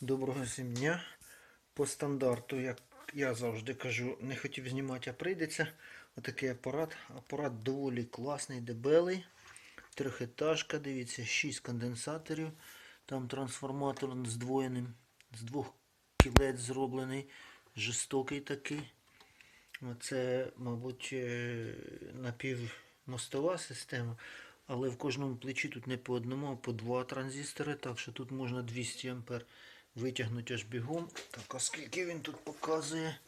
Доброго всім дня. По стандарту, як я завжди кажу, не хотів знімати, а прийдеться. Отакий апарат. Апарат доволі класний, дебелий. Трьохетажка, дивіться, 6 конденсаторів. Там трансформатор здвоєним, з двох кілець зроблений, жорстокий такий. Це, мабуть, е, напівмостова система. Але в кожному плечі тут не по одному, а по два транзистори, так що тут можна 200 ампер витягнути аж бігом. Так, а скільки він тут показує?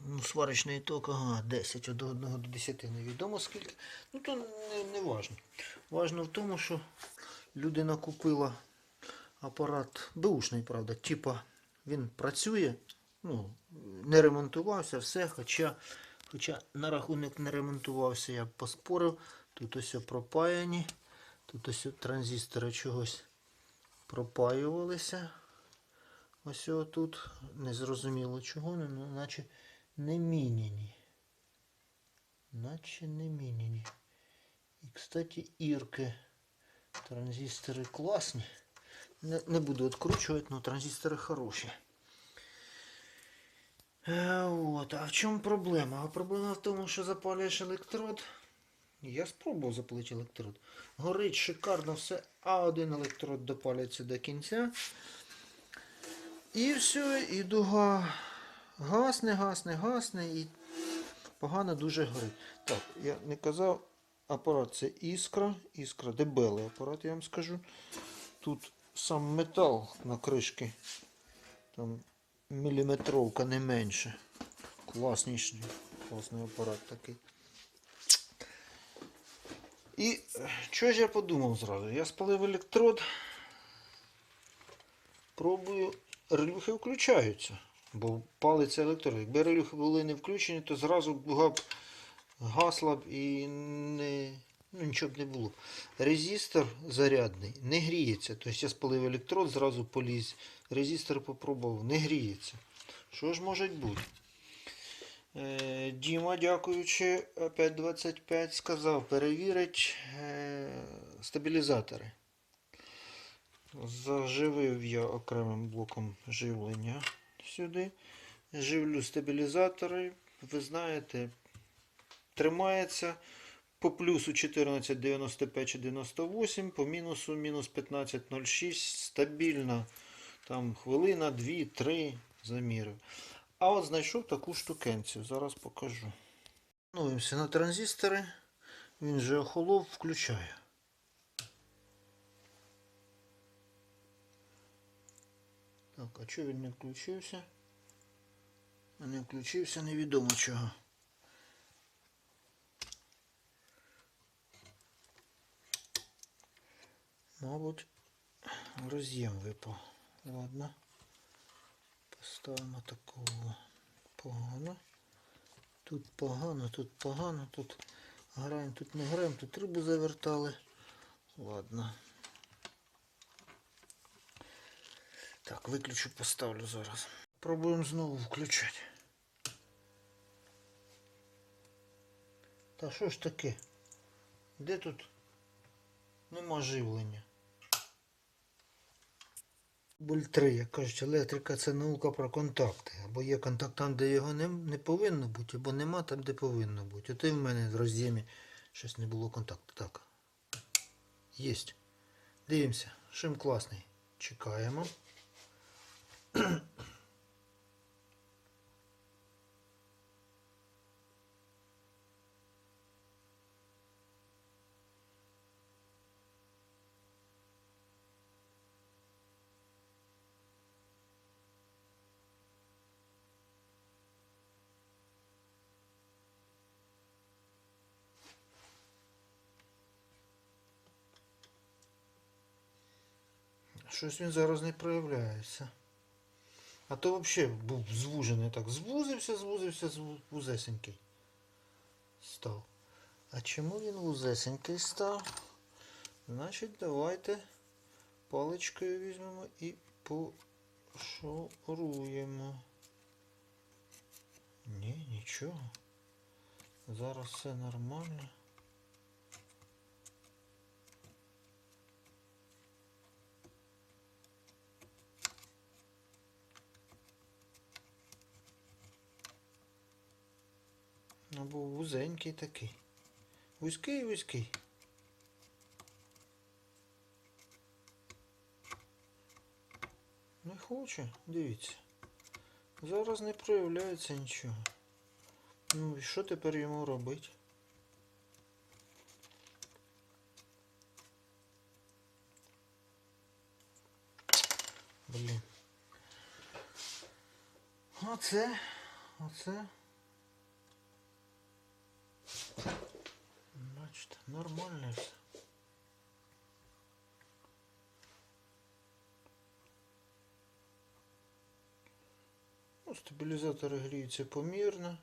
Ну, сварочний ток, ага, 10 від 1 до 10, невідомо скільки. Ну то не, не важно. Важно в тому, що людина купила апарат беушний, правда, типа він працює, ну, не ремонтувався, все, хоча, хоча на рахунок не ремонтувався, я поспорив. Тут ось пропаяні, тут ось транзистори чогось пропаювалися. Ось тут незрозуміло чого, ну, наче не міняні. Наче не міняні. І, кстати, ірки. Транзистори класні. Не, не буду відкручувати, але транзистори хороші. Е, от. А в чому проблема? А проблема в тому, що запалюєш електрод. Я спробував запалити електрод. Горить шикарно все, а один електрод допалюється до кінця. І все, і дуга гасне, гасне, гасне і погано дуже горить. Так, я не казав, апарат це іскра, іскра дебелий апарат, я вам скажу. Тут сам метал на кришки. Там міліметровка не менше. Класніший, класний апарат такий. І що ж я подумав зразу? Я спалив електрод, пробую, релюхи включаються, бо палиться електрод. Якби релюхи були не включені, то зразу б гасла б і не, ну, нічого б не було. Резистор зарядний не гріється. Тобто я спалив електрод, зразу поліз. Резистор попробував, не гріється. Що ж може бути? Е, Діма, дякуючи 525, сказав перевірить е, стабілізатори. Заживив я окремим блоком живлення сюди. Живлю стабілізатори. Ви знаєте, тримається по плюсу 14,95-98, по мінусу мінус 1506. Стабільно там хвилина, 2, 3 замірив. А от знайшов таку штукенцію. Зараз покажу. Новимося на транзистори. Він же охолов, включаю. Так, а чого він не включився? Не включився, невідомо чого. Мабуть, роз'єм випав. Ладно. Поставимо такого погано. Тут погано, тут погано, тут граємо, тут не граємо, тут рибу завертали. Ладно. Так, виключу, поставлю зараз. Пробуємо знову включати. Та що ж таке? Де тут нема живлення? Буль 3, як кажуть, електрика це наука про контакти. Або є контакт там, де його не, не повинно бути, або нема там, де повинно бути. От і в мене в роз'ємі щось не було контакту. Так. Єсть. Дивимося. Шим класний. Чекаємо. Щось він зараз не проявляється. А то взагалі був звужений так. Звузився, звузився, вузесенький став. А чому він вузесенький став? Значить, давайте паличкою візьмемо і пошуруємо. Ні, нічого. Зараз все нормально. Або вузенький такий. Вузький, вузький. Не хоче, дивіться. Зараз не проявляється нічого. Ну і що тепер йому робити? Блін. Оце, оце. Бачите, нормально все. Ну, стабілізатори гріються помірно.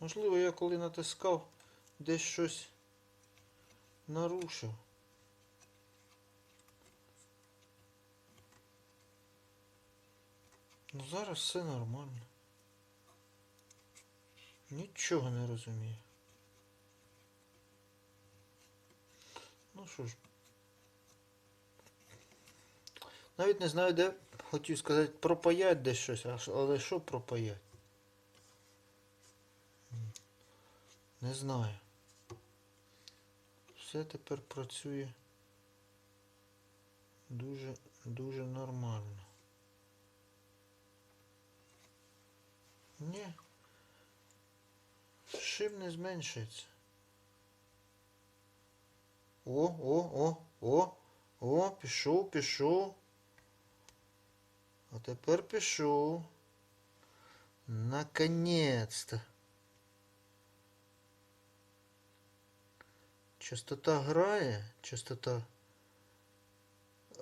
Можливо, я коли натискав, десь щось нарушив. Ну зараз все нормально. Нічого не розумію. Ну що ж. Навіть не знаю, де хотів сказати пропаять десь щось, але що пропаять? Не знаю. Все тепер працює дуже, дуже нормально. Ні. Шим не зменшується. О, о, о, о, о, пішов, пішов. А тепер пішов. Наконец-то. Частота грає, частота,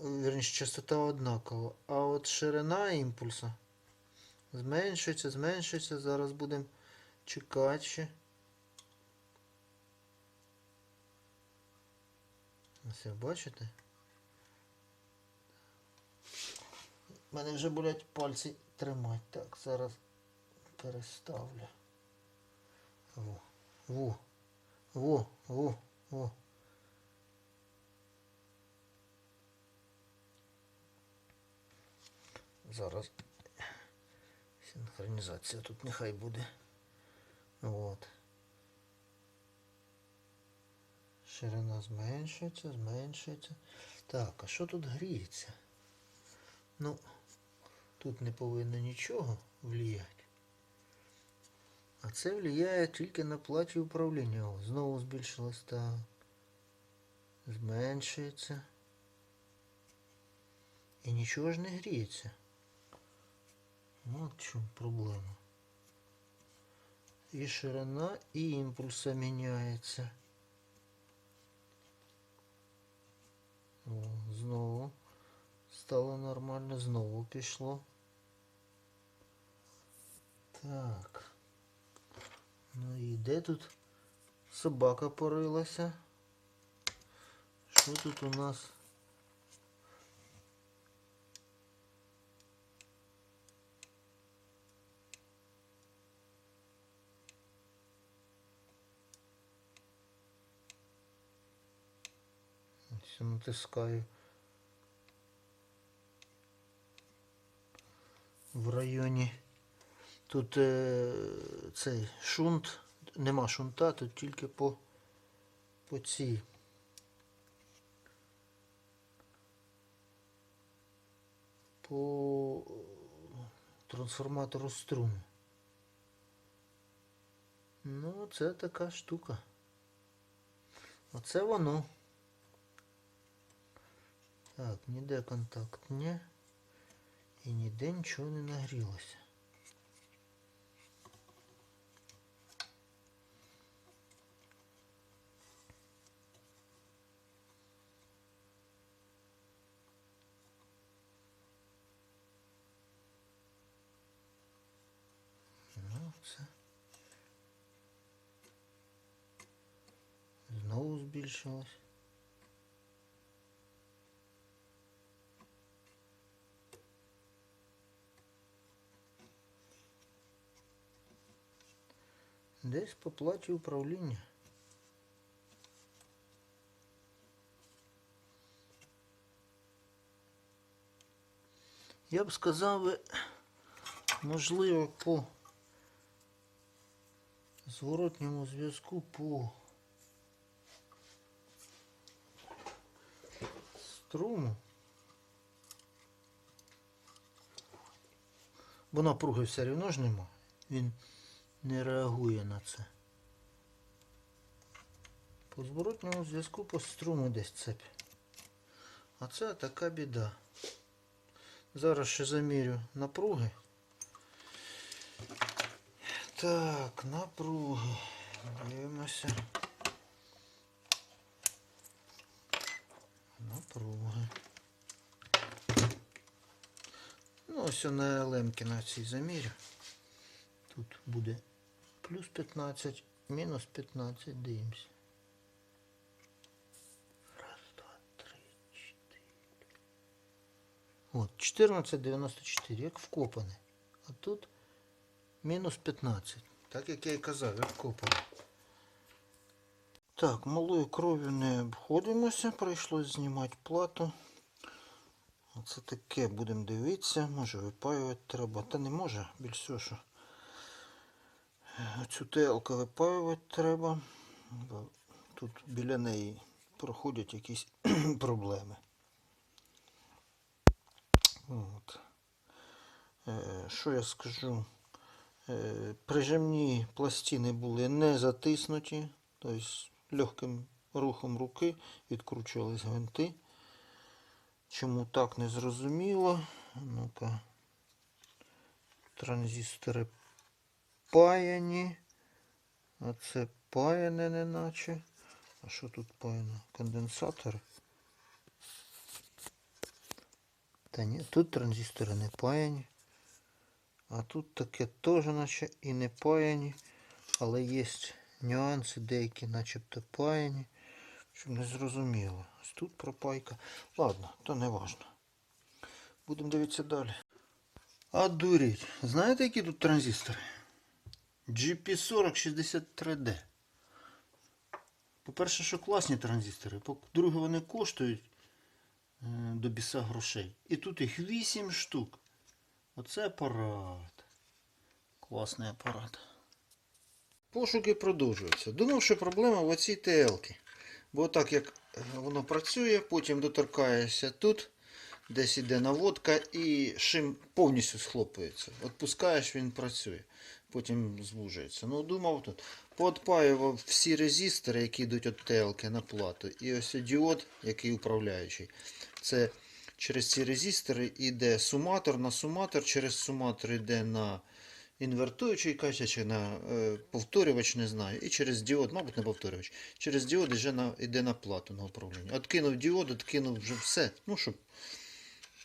верніше, частота однакова, а от ширина імпульса зменшується, зменшується. Зараз будемо чекати ще. Ось бачите? У мене вже болять пальці тримати. Так, зараз переставлю. Во, во, во, во, во. Зараз синхронізація тут нехай буде. От. Ширина зменшується, зменшується. Так, а що тут гріється? Ну, тут не повинно нічого вліяти. А це влияє тільки на платі управління. О, знову збільшилось так. Зменшується. І нічого ж не гріється. От в чому проблема. І ширина, і імпульса міняється. О, знову стало нормально, знову пішло. Так. Ну і де тут собака порилася? Що тут у нас? Ось натискаю. В районі. Тут е, цей шунт. Нема шунта, тут тільки по, по цій. По трансформатору струму. Ну, це така штука. Оце воно. Так, ніде контакт не. І ніде нічого не нагрілося. Ну, все. Знову збільшилось. Десь по платі управління. Я б сказав, можливо, по зворотньому зв'язку по струму. Бо напруги все рівно ж нема. Не реагує на це. По зворотньому зв'язку по струму десь цепь. А це така біда. Зараз ще замірю напруги. Так, напруги. Дивимося. Напруги. Ну, ось на лемки на цій замірю. Тут буде плюс 15, мінус 15, дивимося. Раз, два, три, чотири. От, 14,94, як вкопане. А тут мінус 15. Так як я і казав, як вкопане. Так, малою кров'ю не обходимося, прийшлось знімати плату. Оце таке будемо дивитися, може випаювати треба, та не може, більш всього, що цю телку випаювати треба, бо тут біля неї проходять якісь проблеми. От. Е, Що я скажу? Е, Прижимні пластини були не затиснуті, тобто легким рухом руки відкручувались гвинти. Чому так не зрозуміло? Ну-ка. Транзистори паяні. А це паяне неначе. А що тут паяно? Конденсатори? Та ні, тут транзистори не паяні. А тут таке теж наче і не паяні. Але є нюанси деякі начебто паяні. Щоб не зрозуміло. Ось тут пропайка. Ладно, то не важно. Будемо дивитися далі. А дуріть. Знаєте, які тут транзистори? GP4063D. По-перше, що класні транзистори. По-друге, вони коштують е, до біса грошей. І тут їх 8 штук. Оце апарат. Класний апарат. Пошуки продовжуються. Думав, що проблема в оцій ТЛ-ки. Бо так як е, воно працює, потім доторкаєшся тут, десь іде наводка і шим повністю схлопується. Отпускаєш, він працює. Потім звужується. Ну, думав тут. Поотпаював всі резистори, які йдуть від ТЛ на плату. І ось діод, який управляючий. Це через ці резистори йде суматор на суматор, через суматор йде на інвертуючий кача чи на е, повторювач, не знаю. І через діод, мабуть, не повторювач. Через діод йде на, йде на плату на управління. Откинув діод, откинув вже все. Ну, щоб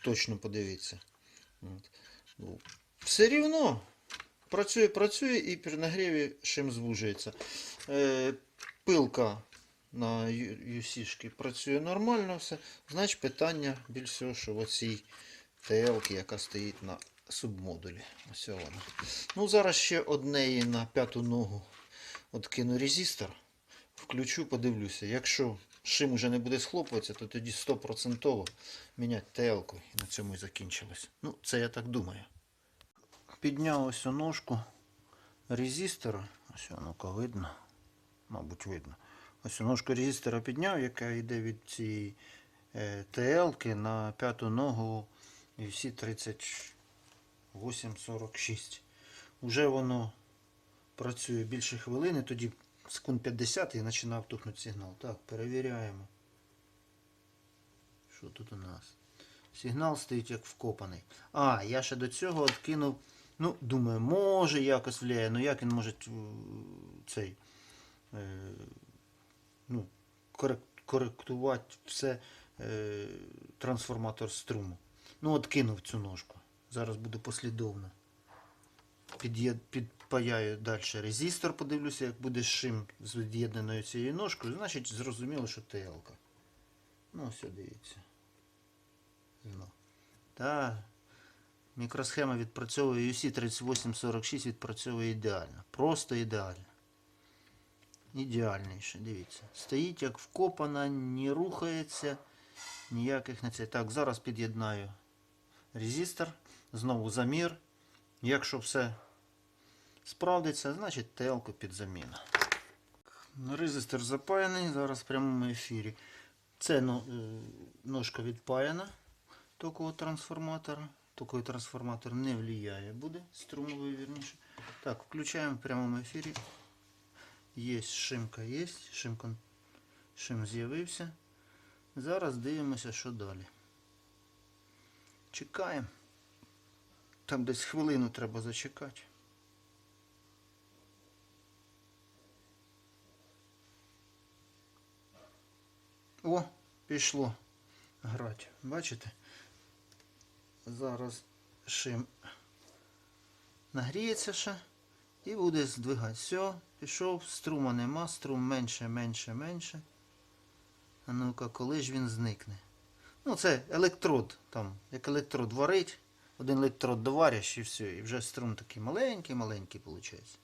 точно подивитися. От. Ну, Все рівно. Працює, працює і при нагріві шим звужується. Е, пилка на UC працює нормально все. Значить питання більш всього, що в оцій ТЛ, яка стоїть на субмодулі. Ось вона. Ну, зараз ще однеї на п'яту ногу откину резистор. Включу, подивлюся. Якщо шим уже не буде схлопуватися, то тоді 100% міняти ТЛ-ку. І на цьому і закінчилось. Ну, це я так думаю. Підняв ось ножку резистора. Ось ну-ка видно. Мабуть, видно. Ось ножку резистора підняв, яка йде від цієї е, ТЛ-ки на п'яту ногу і всі 38-46. Уже воно працює більше хвилини, тоді секунд 50 і починав тухнути сигнал. Так, перевіряємо. Що тут у нас? Сигнал стоїть як вкопаний. А, я ще до цього откинув. Ну, думаю, може якось влияє. Ну як він може цей е, ну, коректувати все е, трансформатор струму. Ну, откинув цю ножку. Зараз буде послідовно. Під'єд- Підпаяю далі резистор, подивлюся, як буде шим з від'єднаною цією ножкою, значить зрозуміло, що ТЛ-ка. Ну, все дивіться. Ну. Та мікросхема відпрацьовує UC 3846 відпрацьовує ідеально. Просто ідеально. Ідеальніше, дивіться. Стоїть як вкопана, не рухається, ніяких не це. Так, зараз під'єднаю резистор, знову замір. Якщо все справдиться, значить ТЛ-ку під заміну. Резистор запаяний, зараз в прямому ефірі. Це ну, е, ножка відпаяна токового трансформатора. Токовий трансформатор не влияє, буде струмовий вірніше. Так, включаємо в прямому ефірі. Є шимка, є. Шимка, шим з'явився. Зараз дивимося, що далі. Чекаємо. Там десь хвилину треба зачекати. О, пішло грати. Бачите? Зараз шим нагріється ще і буде здвигати. Все, пішов, струма нема, струм менше, менше, менше. А ну-ка, коли ж він зникне? Ну, це електрод, там, як електрод варить, один електрод довариш і все, і вже струм такий маленький, маленький виходить.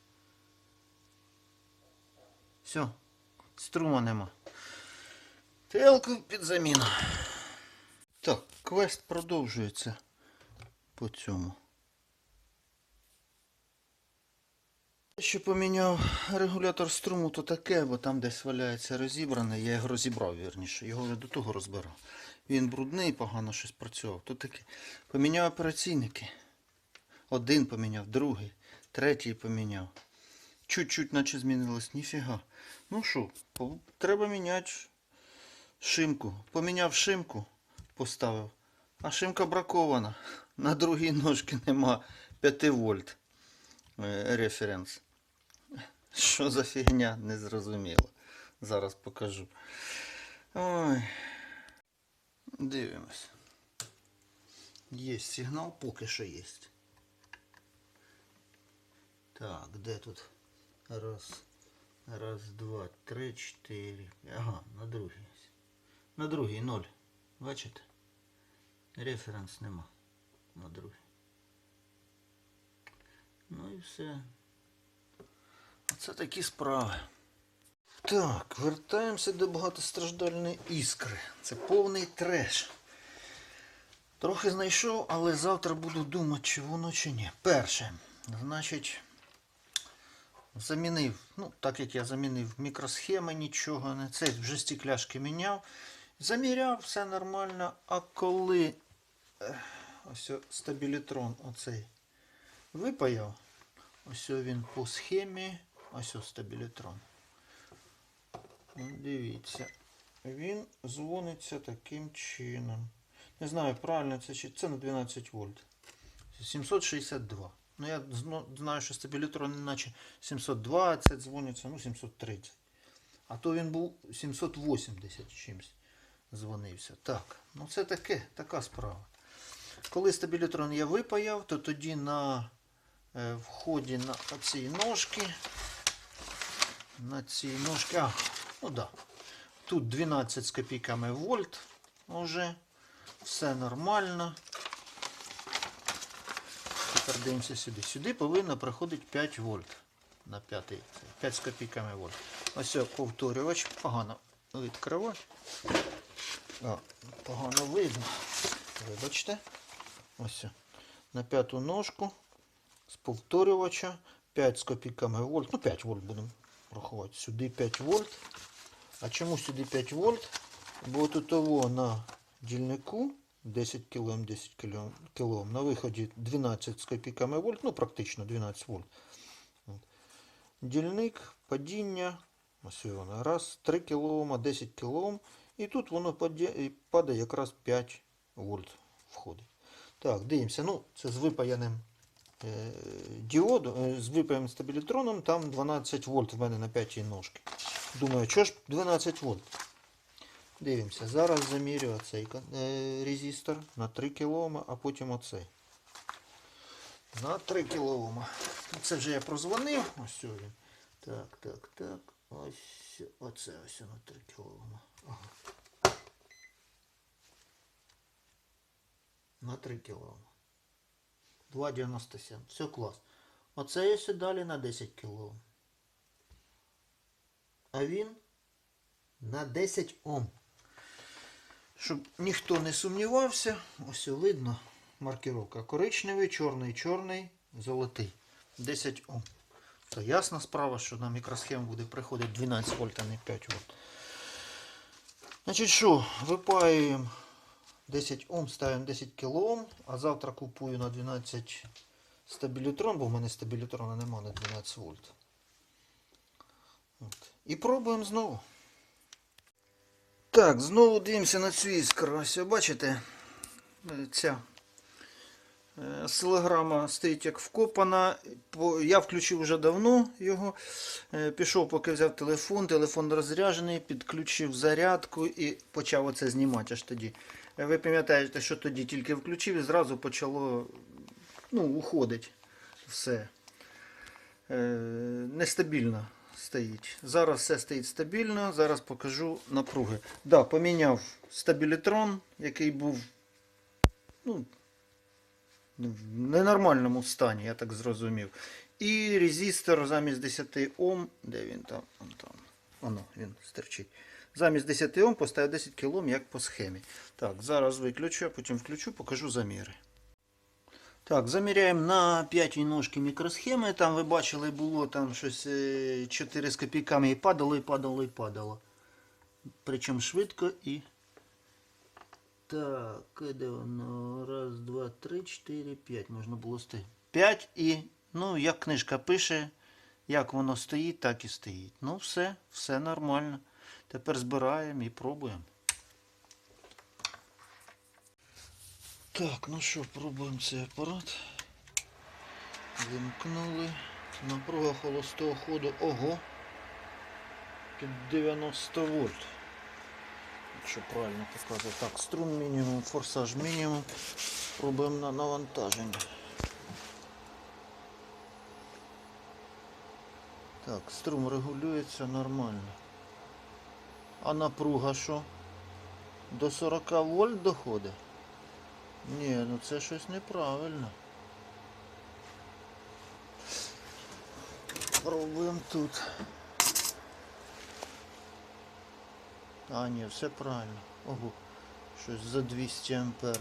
Все, струма нема. Телку під заміну. Так, квест продовжується по цьому. Що поміняв регулятор струму, то таке, бо там десь валяється розібране. Я його розібрав, вірніше. Його вже до того розбирав. Він брудний, погано щось працював. То таке. Поміняв операційники. Один поміняв, другий, третій поміняв. Чуть-чуть наче змінилось, ніфіга. Ну що, треба міняти шимку. Поміняв шимку, поставив. А шимка бракована. На другій ножці нема 5 вольт е, референс. Що за фігня, не зрозуміло. Зараз покажу. Ой. Дивимось. Є сигнал, поки що є. Так, де тут? Раз, раз, два, три, чотири. Ага, на другий. На другий ноль. Бачите? Референс нема. На другий. Ну і все. Оце такі справи. Так, вертаємося до багатостраждальної іскри. Це повний треш. Трохи знайшов, але завтра буду думати, чи воно чи ні. Перше, значить, замінив, ну, так як я замінив мікросхеми, нічого не це, вже стекляшки міняв. Заміряв, все нормально. А коли е, ось стабілітрон оцей випаяв, ось він по схемі, ось о стабілітрон. Ну, Дивіться, він дзвониться таким чином. Не знаю, правильно це чи це на 12 вольт. 762. Ну я знаю, що стабілітрон наче 720 дзвониться, ну 730. А то він був 780 чимось дзвонився. Так, ну це таке, така справа. Коли стабілітрон я випаяв, то тоді на е, вході на ці ножки. На ці ножки. А, ну да. Тут 12 з копійками вольт уже. Все нормально. Тепер дивимося сюди. Сюди повинно приходити 5 вольт. На 5, 5 з копійками вольт. Ось повторювач. Погано відкривати. А, погано видно. Вибачте. Ось. На п'яту ножку з повторювача 5 з копійками вольт. Ну 5 вольт будемо рахувати. Сюди 5 вольт. А чому сюди 5 вольт? Бо тут того на дільнику 10 кОм, 10 кіло- кілоом. На виході 12 з копійками вольт, ну практично 12 вольт. Дільник, падіння, ось воно, раз, 3 кОм, 10 кОм. І тут воно падає якраз 5 вольт входить. Так, дивимося. Ну, це з випаяним е, діоду, е, з випаяним стабілітроном, там 12 вольт в мене на п'ятій ножці. Думаю, що ж 12 вольт? Дивимося. Зараз замірю оцей е, резистор на 3 кОм, а потім оцей. На 3 кОм. Це вже я прозвонив. Ось він. Так, так, так. Ось оце ось на 3 кОм. Ага. На 3 кОм. 2,97. Все клас. Оце я далі на 10 кОм. А він на 10 Ом. Щоб ніхто не сумнівався, ось видно, маркировка. Коричневий, чорний, чорний, золотий. 10 Ом. То ясна справа, що на мікросхему буде приходити 12 вольт, а не 5 вольт. Значить що, випаюємо 10 Ом, ставимо 10 кОм, а завтра купую на 12 стабілітрон, бо в мене стабілітрона нема на 12 вольт. От. І пробуємо знову. Так, знову дивимося на цю іскру. Ось, бачите, ця е, осцилограма стоїть як вкопана. Я включив вже давно його. Е, Пішов, поки взяв телефон, телефон розряджений, підключив зарядку і почав оце знімати аж тоді. Е, Ви пам'ятаєте, що тоді тільки включив і зразу почало ну, уходить все. Е, нестабільно стоїть. Зараз все стоїть стабільно. Зараз покажу напруги. Да, поміняв стабілітрон, який був ну, в ненормальному стані, я так зрозумів. І резистор замість 10 Ом. Де він там? Вон там. Воно, він стерчить. Замість 10 Ом поставив 10 кОм, як по схемі. Так, зараз виключу, а потім включу, покажу заміри. Так, заміряємо на п'ятій ножки мікросхеми. Там ви бачили, було там щось е, 4 з копійками і падало, і падало, і падало. Причому швидко і. Так, де воно? Раз, два, три, чотири, п'ять. Можна було стати. П'ять і, ну, як книжка пише, як воно стоїть, так і стоїть. Ну, все, все нормально. Тепер збираємо і пробуємо. Так, ну що, пробуємо цей апарат. Вимкнули. Напруга холостого ходу. Ого. Під 90 вольт. Якщо правильно показувати. Так, струм мінімум, форсаж мінімум. Пробуємо на навантаження. Так, струм регулюється нормально. А напруга що? До 40 вольт доходить? Ні, ну це щось неправильно. Пробуємо тут. А, ні, все правильно. Ого, щось за 200 ампер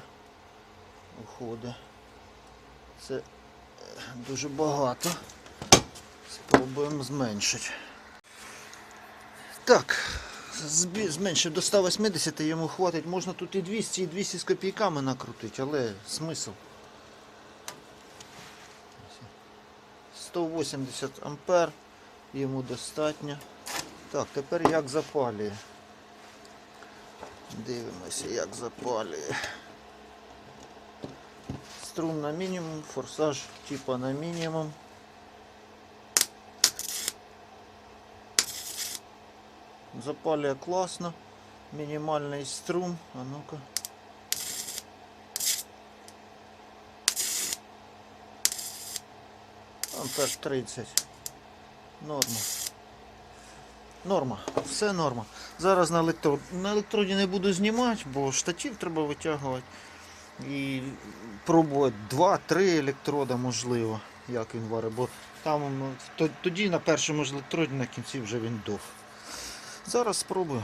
уходить. Це е, дуже багато. Спробуємо зменшити. Так, зменшив до 180 йому хватить. Можна тут і 200, і 200 з копійками накрутити, але смисл. 180 ампер йому достатньо. Так, тепер як запалює. Дивимося, як запалює. Струм на мінімум, форсаж типа на мінімум. Запалює класно. Мінімальний струм. А ну-ка. Ампер 30. Норма. Норма. Все норма. Зараз на електро... На електроді не буду знімати, бо штатів треба витягувати. І пробувати 2-3 електрода можливо, як він варить. Бо там тоді на першому ж електроді на кінці вже він дох. Зараз спробую.